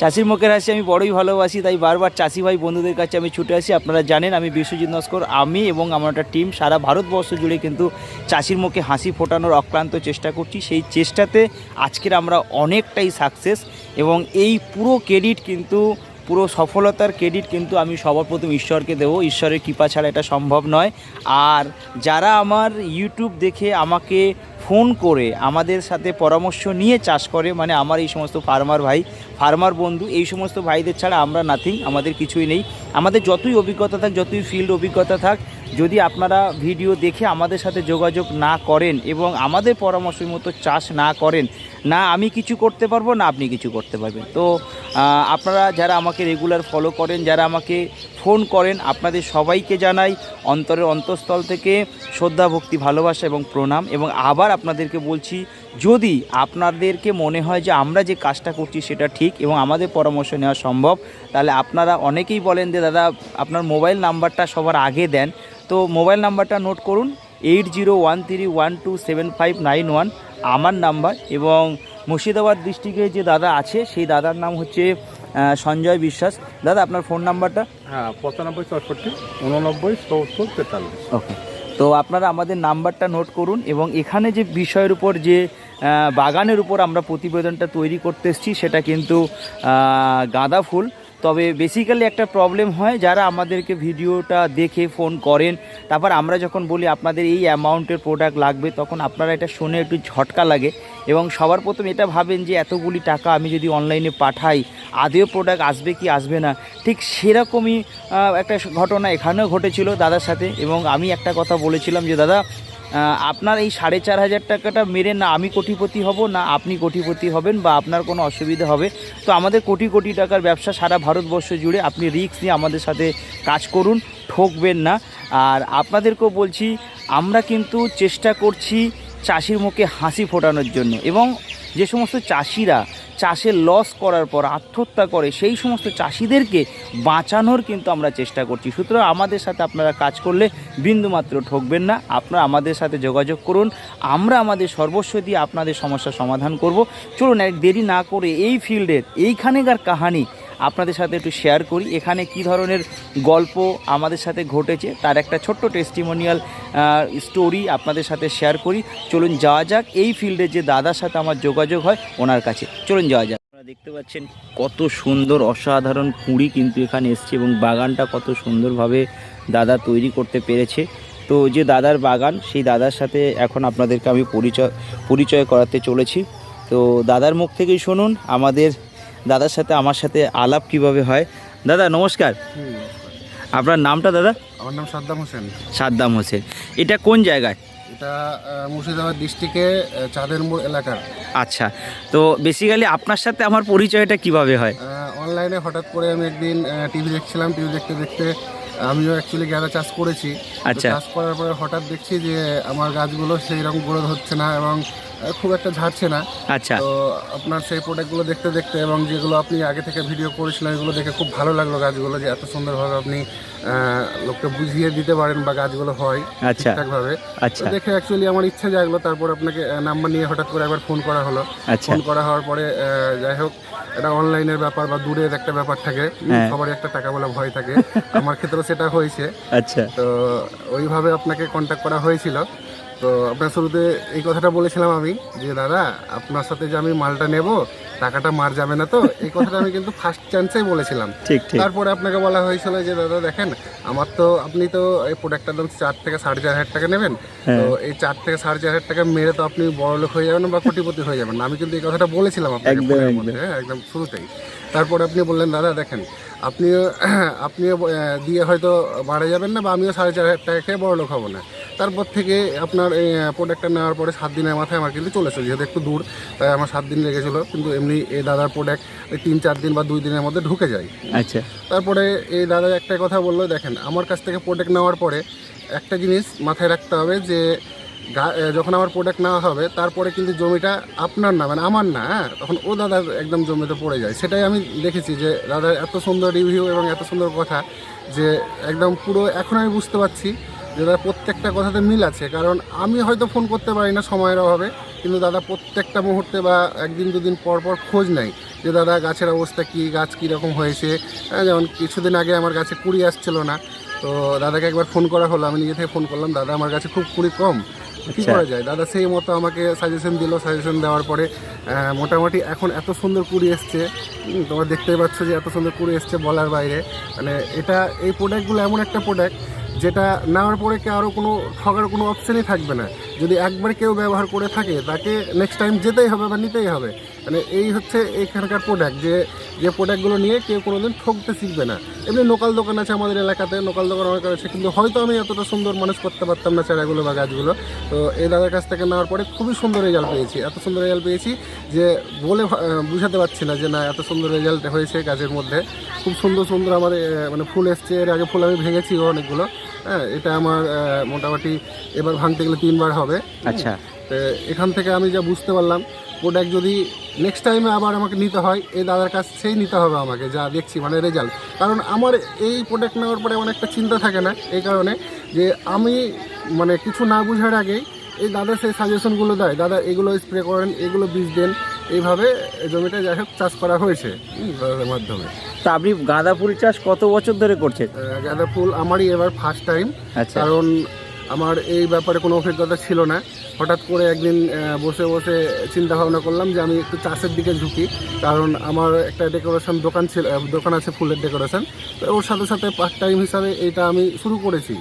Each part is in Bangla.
চাষির মুখের হাসি আমি বড়ই ভালোবাসি, তাই বারবার চাষি ভাই বন্ধুদের কাছে আমি ছুটে আসি। আপনারা জানেন আমি বিশ্বজিৎ নস্কর, আমি এবং আমার একটা টিম সারা ভারতবর্ষ জুড়ে কিন্তু চাষির মুখে হাসি ফোটানোর অক্লান্ত চেষ্টা করছি। সেই চেষ্টাতে আজকের আমরা অনেকটাই সাকসেস এবং এই পুরো ক্রেডিট কিন্তু, পুরো সফলতার ক্রেডিট কিন্তু আমি সবার প্রথম ঈশ্বরকে দেবো। ঈশ্বরের কৃপা ছাড়া এটা সম্ভব নয়। আর যারা আমার ইউটিউব দেখে আমাকে ফোন করে আমাদের সাথে পরামর্শ নিয়ে চাষ করে মানে আমার এই সমস্ত ফার্মার ভাই ফার্মার বন্ধু, এই সমস্ত ভাইদের ছাড়া আমরা নাথিং আমাদের কিছুই নেই। আমাদের যতই অভিজ্ঞতা থাক, যতই ফিল্ড অভিজ্ঞতা থাক, যদি আপনারা ভিডিও দেখে আমাদের সাথে যোগাযোগ না করেন এবং আমাদের পরামর্শ মতো চাষ না করেন না আমি কিছু করতে পারব, না আপনি কিছু করতে পারবেন। তো আপনারা যারা আমাকে রেগুলার ফলো করেন, যারা আমাকে ফোন করেন, আপনাদের সবাইকে জানাই অন্তরের অন্তঃস্থল থেকে শ্রদ্ধা, ভক্তি, ভালোবাসা এবং প্রণাম। এবং আবার আপনাদেরকে বলছি, যদি আপনাদেরকে মনে হয় যে আমরা যে কাজটা করছি সেটা ঠিক এবং আমাদের পরামর্শ নেওয়া সম্ভব, তাহলে আপনারা অনেকেই বলেন যে, দাদা, আপনার মোবাইল নাম্বারটা সবার আগে দেন। তো মোবাইল নাম্বারটা নোট করুন eight zero one three one two seven five nine one আমার নাম্বার এবং মুর্শিদাবাদ ডিস্ট্রিক্টে যে দাদা আছে সেই দাদার নাম হচ্ছে সঞ্জয় বিশ্বাস। দাদা আপনার ফোন নাম্বারটা? হ্যাঁ পঁচানব্বই চৌষট্টি উননব্বই তেতাল্লিশ। ওকে। তো আপনারা আমাদের নাম্বারটা নোট করুন এবং এখানে যে বিষয়ের উপর যে বাগানের উপর আমরা প্রতিবেদনটা তৈরি করতে এসেছি সেটা কিন্তু গাঁদা ফুল। তবে বেসিক্যালি একটা প্রবলেম হয়, যারা আমাদেরকে ভিডিওটা দেখে ফোন করেন। তারপর আমরা যখন বলি, আপনাদের এই অ্যামাউন্টের প্রোডাক্ট লাগবে, তখন আপনারা এটা শুনে একটু ঝটকা লাগে। এবং সবার প্রথম এটা ভাবেন যে এতগুলি টাকা আমি যদি অনলাইনে পাঠাই, আদেও প্রোডাক্ট আসবে কি আসবে না? ঠিক সেরকমই একটা ঘটনা এখানেও ঘটেছিল দাদার সাথে এবং আমি একটা কথা বলেছিলাম যে, দাদা আপনার এই সাড়ে চার হাজার টাকাটা মেরে না আমি কোটিপতি হব, না আপনি কোটিপতি হবেন বা আপনার কোনো অসুবিধা হবে। তো আমাদের কোটি কোটি টাকার ব্যবসা সারা ভারতবর্ষ জুড়ে আপনি রিস্ক নিয়ে আমাদের সাথে কাজ করুন, ঠকবেন না। আর আপনাদেরকেও বলছি, আমরা কিন্তু চেষ্টা করছি চাষির মুখে হাসি ফোটানোর জন্য এবং যে সমস্ত চাষিরা চাষে লস করার পর আত্মহত্যা করে, সেই সমস্ত চাষিদেরকে বাঁচানোর কিন্তু আমরা চেষ্টা করছি। সুতরাং আমাদের সাথে আপনারা কাজ করলে বিন্দুমাত্র ঠকবেন না। আপনারা আমাদের সাথে যোগাযোগ করুন। আমরা আমাদের সর্বস্ব দিয়ে আপনাদের সমস্যা সমাধান করব। চলুন, এক দেরি না করে এই ফিল্ডের এইখানেকার কাহানি আপনাদের সাথে একটু শেয়ার করি। এখানে কি ধরনের গল্প আমাদের সাথে ঘটেছে, তার একটা ছোট্ট টেস্টিমোনিয়াল স্টোরি আপনাদের সাথে শেয়ার করি। চলুন যাওয়া যাক, এই ফিল্ডে যে দাদার সাথে আমার যোগাযোগ হয়, ওনার কাছে। চলুন যাওয়া যাক। আপনারা দেখতে পাচ্ছেন কত সুন্দর অসাধারণ কুঁড়ি কিন্তু এখানে এসছে এবং বাগানটা কত সুন্দরভাবে দাদা তৈরি করতে পেরেছে। তো যে দাদার বাগান, সেই দাদার সাথে এখন আপনাদেরকে আমি পরিচয় পরিচয় করাতে চলেছি। তো দাদার মুখ থেকেই শুনুন, আমাদের দাদার সাথে আমার সাথে আলাপ কীভাবে হয়? দাদা নমস্কার। আপনার নামটা দাদা? আমার নাম সাদ্দাম হোসেন। সাদ্দাম হোসেন। এটা কোন জায়গায়? এটা মুর্শিদাবাদ ডিস্ট্রিক্টে চাঁদের মোড় এলাকার। আচ্ছা। তো বেসিক্যালি আপনার সাথে আমার পরিচয়টা কীভাবে হয়? অনলাইনে হঠাৎ করে আমি একদিন টিভি দেখছিলাম টিভি দেখতে দেখতে আমিও অ্যাকচুয়ালি গাঁদা চাষ করেছি। আচ্ছা। চাষ করার পরে হঠাৎ দেখছি যে আমার গাছগুলো সেই রকম গ্রোথ হচ্ছে না এবং খুব একটা ঝাড়ছে না। আচ্ছা। তো আপনার সেই প্রোডাক্টগুলো দেখতে দেখতে এবং যেগুলো আপনি আগে থেকে ভিডিও করেছিলেন এগুলো দেখে খুব ভালো লাগল গাছগুলো যে এত সুন্দরভাবে আপনি লোককে বুঝিয়ে দিতে পারেন বা গাছগুলো হয় আচ্ছা। ঠিকঠাকভাবে। আচ্ছা। দেখে অ্যাকচুয়ালি আমার ইচ্ছা জাগলো তারপর আপনাকে নাম্বার নিয়ে হঠাৎ করে একবার ফোন করা হলো। আচ্ছা। ফোন করা হওয়ার পরে যাই হোক এটা অনলাইনের ব্যাপার বা দূরের একটা ব্যাপার থাকে হ্যাঁ। সবারই একটা টাকা বলা ভয় থাকে। আমার ক্ষেত্রেও সেটা হয়েছে। আচ্ছা। তো ওইভাবে আপনাকে কন্ট্যাক্ট করা হয়েছিল। তো আপনার শুরুতে এই কথাটা বলেছিলাম আমি যে দাদা আপনার সাথে যে আমি মালটা নেব টাকাটা মার যাবে না তো? এই কথাটা আমি কিন্তু ফার্স্ট চান্সেই বলেছিলাম। ঠিক ঠিক। তারপরে আপনাকে বলা হয়েছিল যে দাদা দেখেন আমার তো আপনি তো এই প্রোডাক্টটার দাম চার থেকে সাড়ে চার হাজার টাকা নেবেন। তো এই চার থেকে সাড়ে চার হাজার টাকা মেরে তো আপনি বড় লোক হয়ে যাবেন বা কোটিপতি হয়ে যাবেন। আমি কিন্তু এই কথাটা বলেছিলাম আপনাকে একদম, ফোনের। মধ্যে হ্যাঁ, একদম শুরুতেই। তারপরে আপনি বললেন দাদা দেখেন আপনিও আপনিও আহ, দিয়ে হয়তো বাড়ে যাবেন না বা আমিও সাড়ে চার হাজার টাকা খেয়ে বড় লোক হব না। তারপর থেকে আপনার এই প্রোডাক্টটা নেওয়ার পরে সাত দিনের মাথায় আমার কিন্তু চলেছে যেহেতু একটু দূর তাই আমার সাত দিন লেগেছিলো কিন্তু এমনি এই দাদার প্রোডাক্ট ওই তিন চার দিন বা দুই দিনের মধ্যে ঢুকে যায়। আচ্ছা। তারপরে এই দাদা একটা কথা বলল দেখেন আমার কাছ থেকে প্রোডাক্ট নেওয়ার পরে একটা জিনিস মাথায় রাখতে হবে যে গা- যখন আমার প্রোডাক্ট নেওয়া হবে তারপরে কিন্তু জমিটা আপনার না মানে আমার না হ্যাঁ? তখন ও দাদার একদম জমিতে পড়ে যায়। সেটাই আমি দেখেছি যে দাদার এত সুন্দর রিভিউ এবং এত সুন্দর কথা যে একদম পুরো এখন আমি বুঝতে পারছি যে দাদা প্রত্যেকটা কথাতে মিল আছে কারণ আমি হয়তো ফোন করতে পারি না সময়ের অভাবে কিন্তু দাদা প্রত্যেকটা মুহূর্তে বা একদিন দুদিন পর পর খোঁজ নেয় যে দাদা গাছের অবস্থা কী? গাছ কীরকম হয়েছে? হ্যাঁ, যেমন কিছুদিন আগে আমার গাছে কুড়ি আসছিল না তো দাদাকে একবার ফোন করা হলো। আমি নিজে থেকে ফোন করলাম দাদা আমার কাছে খুব কুড়ি কম কী আচ্ছা। করা যায়? দাদা সেই মতো আমাকে সাজেশন দিল সাজেশন দেওয়ার পরে মোটামুটি এখন এত সুন্দর কুড়ি এসছে তোমরা দেখতেই পাচ্ছ যে এত সুন্দর কুড়ি এসছে বলার বাইরে। মানে এটা এই প্রোডাক্টগুলো এমন একটা প্রোডাক্ট যেটা নেওয়ার পরে কি আরও কোনো ঠগার কোনো অপশানই থাকবে না? যদি একবার কেউ ব্যবহার করে থাকে, তাকে নেক্সট টাইম যেতেই হবে বা নিতেই হবে। মানে এই হচ্ছে এইখানকার প্রোডাক্ট যে যে প্রোডাক্টগুলো নিয়ে কেউ কোনোদিন ঠকতে শিখবে না। এমনি লোকাল দোকান আছে আমাদের এলাকাতে লোকাল দোকান অনেক আছে, কিন্তু হয়তো আমি এতটা সুন্দর মানুষ করতে পারতাম না চারাগুলো বা গাছগুলো। তো এই দাদার কাছ থেকে নেওয়ার পরে খুবই সুন্দর রেজাল্ট পেয়েছি। এত সুন্দর রেজাল্ট পেয়েছি যে, বলে বুঝাতে পারছি না যে, না, এত সুন্দর রেজাল্ট হয়েছে গাছের মধ্যে। খুব সুন্দর সুন্দর আমার মানে ফুল এসছে। এর আগে ফুল আমি ভেঙেছি অনেকগুলো। হ্যাঁ এটা আমার মোটামুটি এবার ভাঙতে গেলে তিনবার হবে। আচ্ছা। তো এখান থেকে আমি যা বুঝতে পারলাম প্রোডাক্ট যদি নেক্সট টাইমে আবার আমাকে নিতে হয় এই দাদার কাছ থেকেই নিতে হবে আমাকে যা দেখছি মানে রেজাল্ট কারণ আমার এই প্রোডাক্ট নেওয়ার পরে আমার একটা চিন্তা থাকে না এই কারণে যে আমি মানে কিছু না বুঝার আগেই এই দাদা সেই সাজেশনগুলো দেয় দাদা এগুলো স্প্রে করেন এগুলো বীজ দেন। এইভাবে জমিটা যাই হোক চাষ করা হয়েছে দাদার মাধ্যমে। তা আপনি গাঁদা ফুল চাষ কত বছর ধরে করছেন? গাঁদা ফুল আমারই এবার ফার্স্ট টাইম আচ্ছা। কারণ আমার এই ব্যাপারে কোনো অভিজ্ঞতা ছিল না। হঠাৎ করে একদিন বসে বসে চিন্তা ভাবনা করলাম যে আমি একটু চাষের দিকে ঝুঁকি কারণ আমার একটা ডেকোরেশন দোকান ছিল দোকান আছে ফুলের ডেকোরেশন তো ওর সাথে সাথে পার্ট টাইম হিসাবে এটা আমি শুরু করেছি।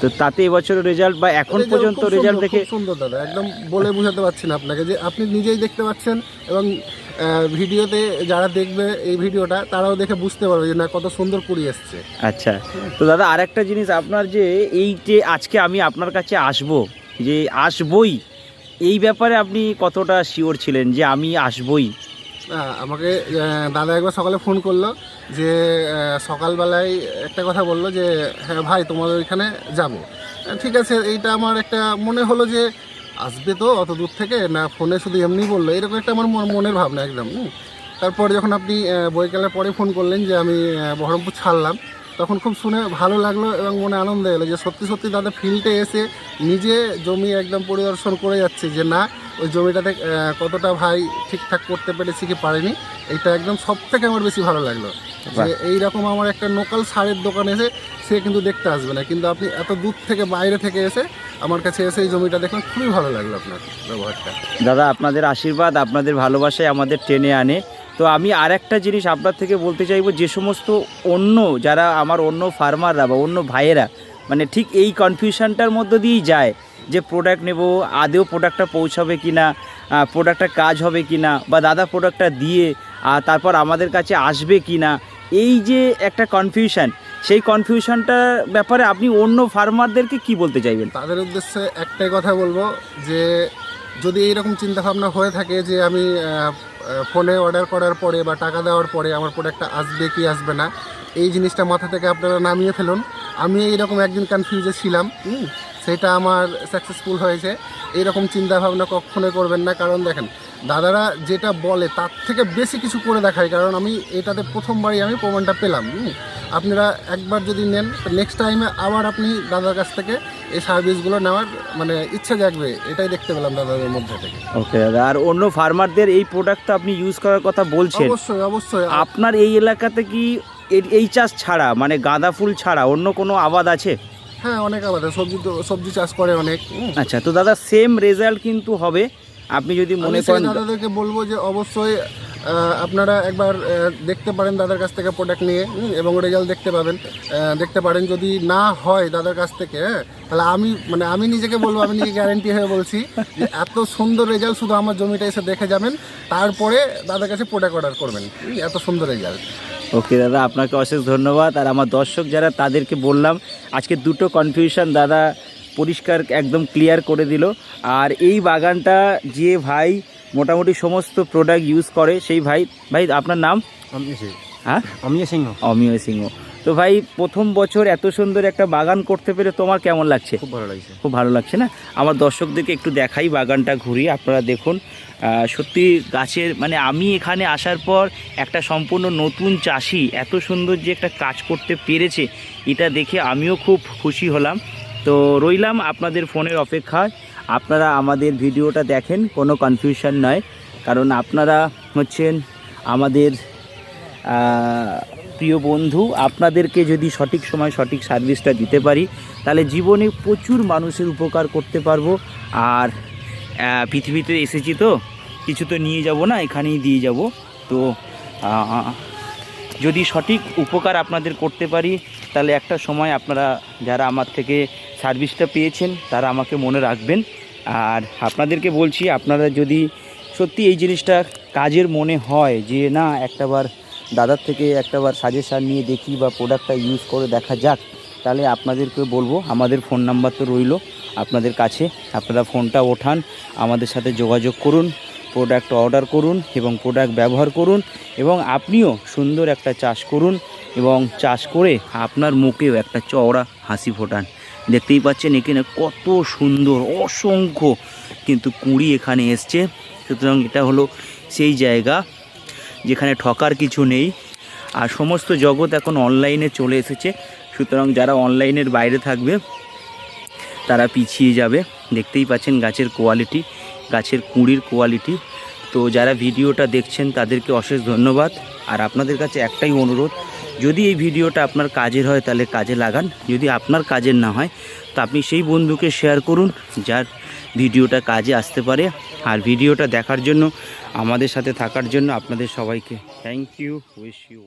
তো তাতে এবছর রেজাল্ট বা এখন পর্যন্ত রেজাল্ট দেখে সুন্দর দাদা একদম বলে বোঝাতে পারছি না আপনাকে যে আপনি নিজেই দেখতে পাচ্ছেন এবং ভিডিওতে যারা দেখবে এই ভিডিওটা তারাও দেখে বুঝতে পারবে যে না কত সুন্দর কুড়ি এসছে। আচ্ছা। তো দাদা আরেকটা জিনিস আপনার যে এই যে আজকে আমি আপনার কাছে আসব যে আসবই এই ব্যাপারে আপনি কতটা শিওর ছিলেন যে আমি আসবই? আমাকে দাদা একবার সকালে ফোন করল যে সকালবেলায় একটা কথা বলল যে হ্যাঁ ভাই তোমাদের ওইখানে যাব। ঠিক আছে এইটা আমার একটা মনে হলো যে আসবে তো অত দূর থেকে না, ফোনে শুধু এমনি বলল এরকম একটা আমার মন- মনের ভাবনা একদম। তারপর যখন আপনি বইকালের পরে ফোন করলেন যে আমি বহরমপুর ছাড়লাম, তখন খুব শুনে ভালো লাগল এবং মনে আনন্দ এলো যে সত্যি সত্যি দাদা ফিল্ডে এসে নিজে জমি একদম পরিদর্শন করে যাচ্ছে যে না ওই জমিটাতে কতটা ভাই ঠিকঠাক করতে পেরেছি কি পারেনি এটা একদম সব থেকে আমার বেশি ভালো লাগল। যে এইরকম আমার একটা লোকাল সারের দোকান এসে সে কিন্তু দেখতে আসবে না কিন্তু আপনি এত দূর থেকে বাইরে থেকে এসে আমার কাছে এসে এই জমিটা দেখলাম খুবই ভালো লাগল আপনার ব্যবহারটা। দাদা আপনাদের আশীর্বাদ আপনাদের ভালোবাসায় আমাদের টেনে আনে। তো আমি আর একটা জিনিস আপনার থেকে বলতে চাইব যে সমস্ত অন্য যারা আমার অন্য ফার্মাররা বা অন্য ভাইয়েরা মানে ঠিক এই কনফিউশনটার মধ্য দিয়েই যায়। যে প্রোডাক্ট নেব আদেও প্রোডাক্টটা পৌঁছাবে কি না প্রোডাক্টটা কাজ হবে কি না বা দাদা প্রোডাক্টটা দিয়ে আর তারপর আমাদের কাছে আসবে কি না এই যে একটা কনফিউশন সেই কনফিউশনটার ব্যাপারে আপনি অন্য ফার্মারদেরকে কি বলতে চাইবেন? তাদের উদ্দেশ্যে একটাই কথা বলব যে যদি এইরকম চিন্তাভাবনা হয়ে থাকে যে আমি ফোনে অর্ডার করার পরে বা টাকা দেওয়ার পরে আমার প্রোডাক্টটা আসবে কি আসবে না এই জিনিসটা মাথা থেকে আপনারা নামিয়ে ফেলুন। আমি এইরকম একদিন কনফিউজে ছিলাম। সেটা আমার সাকসেসফুল হয়েছে। এইরকম চিন্তাভাবনা কখনোই করবেন না। কারণ দেখেন দাদারা যেটা বলে তার থেকে বেশি কিছু করে দেখায়। কারণ আমি এটাতে প্রথমবারই আমি প্রমাণটা পেলাম। হুম। আপনারা একবার যদি নেন নেক্সট টাইমে আবার আপনি দাদার কাছ থেকে এই সার্ভিসগুলো নেওয়ার মানে ইচ্ছা জাগবে। এটাই দেখতে পেলাম দাদাদের মধ্যে থেকে। ওকে দাদা আর অন্য ফার্মারদের এই প্রোডাক্টটা আপনি ইউজ করার কথা বলছেন। অবশ্যই অবশ্যই। আপনার এই এলাকাতে কি এই চাষ ছাড়া মানে গাঁদা ফুল ছাড়া অন্য কোনো আবাদ আছে? হ্যাঁ অনেক আলাদা। সবজি তো সবজি চাষ করে অনেক। আচ্ছা তো দাদা সেম রেজাল্ট কিন্তু হবে। আপনি যদি মনে করেন দাদাদেরকে বলব যে অবশ্যই আপনারা একবার দেখতে পারেন দাদার কাছ থেকে প্রোডাক্ট নিয়ে এবং রেজাল্ট দেখতে পাবেন। দেখতে পারেন যদি না হয় দাদার কাছ থেকে হ্যাঁ, তাহলে আমি মানে আমি নিজেকে বলব আমি নিজে গ্যারেন্টি হয়ে বলছি যে এত সুন্দর রেজাল্ট শুধু আমার জমিটা এসে দেখে যাবেন তারপরে দাদার কাছে প্রোডাক্ট অর্ডার করবেন। এত সুন্দর রেজাল্ট ওকে দাদা আপনাকে অশেষ ধন্যবাদ। আর আমার দর্শক যারা তাদেরকে বললাম আজকে দুটো কনফিউশন দাদা পরিষ্কার একদম ক্লিয়ার করে দিল। আর এই বাগানটা যে ভাই মোটামুটি সমস্ত প্রোডাক্ট ইউজ করে সেই ভাই ভাই আপনার নাম? হ্যাঁ? অমিয় সিংহ। অমিয় সিংহ। তো ভাই প্রথম বছর এত সুন্দর একটা বাগান করতে পেরে তোমার কেমন লাগছে? খুব ভালো লাগছে। খুব ভালো লাগছে না? আমার দর্শকদেরকে একটু দেখাই বাগানটা ঘুরিয়ে আপনারা দেখুন। সত্যি গাছের মানে আমি এখানে আসার পর একটা সম্পূর্ণ নতুন চাষি এত সুন্দর যে একটা কাজ করতে পেরেছে এটা দেখে আমিও খুব খুশি হলাম। তো রইলাম আপনাদের ফোনের অপেক্ষায়। আপনারা আমাদের ভিডিওটা দেখেন, কোনো কনফিউশন নয়। কারণ আপনারা হচ্ছেন আমাদের প্রিয় বন্ধু। আপনাদেরকে যদি সঠিক সময় সঠিক সার্ভিসটা দিতে পারি, তাহলে জীবনে প্রচুর মানুষের উপকার করতে পারব। আর পৃথিবীতে এসেছি তো, কিছু তো নিয়ে যাব না, এখানেই দিয়ে যাব। তো যদি সঠিক উপকার আপনাদের করতে পারি, তাহলে একটা সময় আপনারা যারা আমার থেকে সার্ভিসটা পেয়েছেন, তারা আমাকে মনে রাখবেন। আর আপনাদেরকে বলছি, আপনারা যদি সত্যি এই জিনিসটা কাজের মনে হয় যে, না একটাবার দাদার থেকে একটাবার সাজেশান নিয়ে দেখি বা প্রোডাক্টটা ইউজ করে দেখা যাক, তাহলে আপনাদেরকে বলব, আমাদের ফোন নাম্বার তো রইল আপনাদের কাছে। আপনারা ফোনটা ওঠান, আমাদের সাথে যোগাযোগ করুন প্রোডাক্ট অর্ডার করুন এবং প্রোডাক্ট ব্যবহার করুন এবং আপনিও সুন্দর একটা চাষ করুন এবং চাষ করে আপনার মুখেও একটা চওড়া হাসি ফোটান। দেখতেই পাচ্ছেন এখানে কত সুন্দর, অসংখ্য কিন্তু কুড়ি এখানে এসছে। সুতরাং এটা হলো সেই জায়গা যেখানে ঠকার কিছু নেই। আর সমস্ত জগৎ এখন অনলাইনে চলে এসেছে। সুতরাং যারা অনলাইনের বাইরে থাকবে, তারা পিছিয়ে যাবে। দেখতেই পাচ্ছেন গাছের কোয়ালিটি গাছের কুঁড়ির কোয়ালিটি তো যারা ভিডিওটা দেখছেন, তাদেরকে অশেষ ধন্যবাদ। আর আপনাদের কাছে একটাই অনুরোধ যদি এই ভিডিওটা আপনার কাজের হয়, তাহলে কাজে লাগান। যদি আপনার কাজের না হয়, তো আপনি সেই বন্ধুকে শেয়ার করুন, যার ভিডিওটা কাজে আসতে পারে। আর ভিডিওটা দেখার জন্য, আমাদের সাথে থাকার জন্য আপনাদের সবাইকে থ্যাংক ইউ উইশ ইউ